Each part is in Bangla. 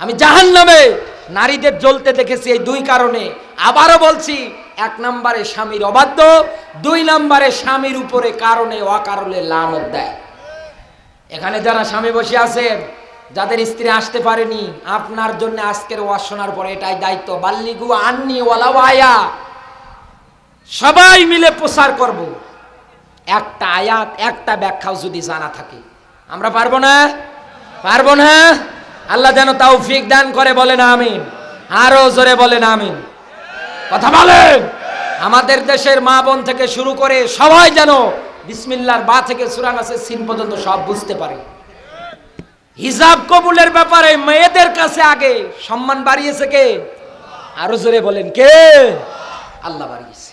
আমি জাহান নামে নারীদের জ্বলতে দেখেছি এই দুই কারণে। আবারও বলছি, এক নম্বরে স্বামীর অবাধ্য, দুই নম্বরে স্বামীর উপরে কারণে অকারণে লানত দেয়। এখানে যারা স্বামী বসে আছেন, যাদের স্ত্রী আসতে পারেনি, আপনার জন্য আজকের ওয়াজ শোনার পরে এটাই দায়িত্ব। বাল্লিগু আননি ওয়ালা আয়া সবাই মিলে প্রচার করব। একটা আয়াত, একটা ব্যাখ্যাও যদি জানা থাকে। আমরা পারব না? পারব না? আল্লাহ যেন তাও তৌফিক দান করে বলেন আমিন। আরও জোরে বলেন আমিন। কথা বলেন। আমাদের দেশের মা বোন থেকে শুরু করে সবাই যেন বিসমিল্লার বা থেকে সুরান আছে, সিন পর্যন্ত সব বুঝতে পারে। হিজাব কবুলের ব্যাপারে মেয়েদের কাছে আগে সম্মান বাড়িয়েছে কে? আরও জোরে বলেন কে? আল্লাহ বাড়িয়েছে।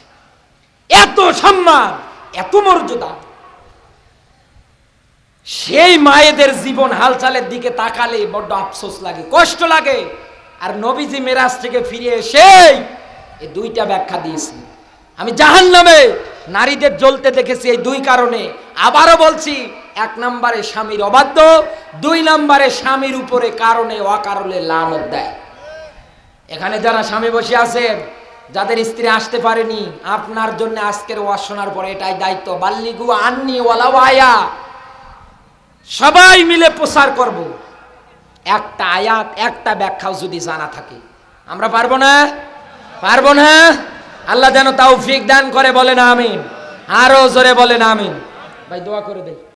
এত সম্মান, এত মর্যাদা সেই মায়েদের জীবন হালচালের দিকে তাকালে বড্ড আফসোস লাগে, কষ্ট লাগে। আর নবীজি মেরাজ থেকে ফিরে এসে এই দুইটা ব্যাখ্যা দিয়েছি আমি জাহান নামে নারীদের জ্বলতে দেখেছি এই দুই কারণে। আবারও বলছি, এক নম্বরে স্বামীর অবাধ্য, দুই নম্বরে স্বামীর উপরে কারণে অকারণে লানত দেয়। এখানে যারা স্বামী বসে আছেন, যাদের স্ত্রী আসতে পারেনি, আপনার জন্য আজকের ওয়াজ শোনার পরে এটাই দায়িত্ব। বাল্লিগু আননি ওয়ালা আয়া সবাই মিলে প্রচার করব। একটা আয়াত, একটা ব্যাখ্যাও যদি জানা থাকে। আমরা পারব না? পারব না? আল্লাহ যেন তাও ফিক দান করে বলে না আমিন। আরও জোরে বলে না আমিন। ভাই, দোয়া করে দেই।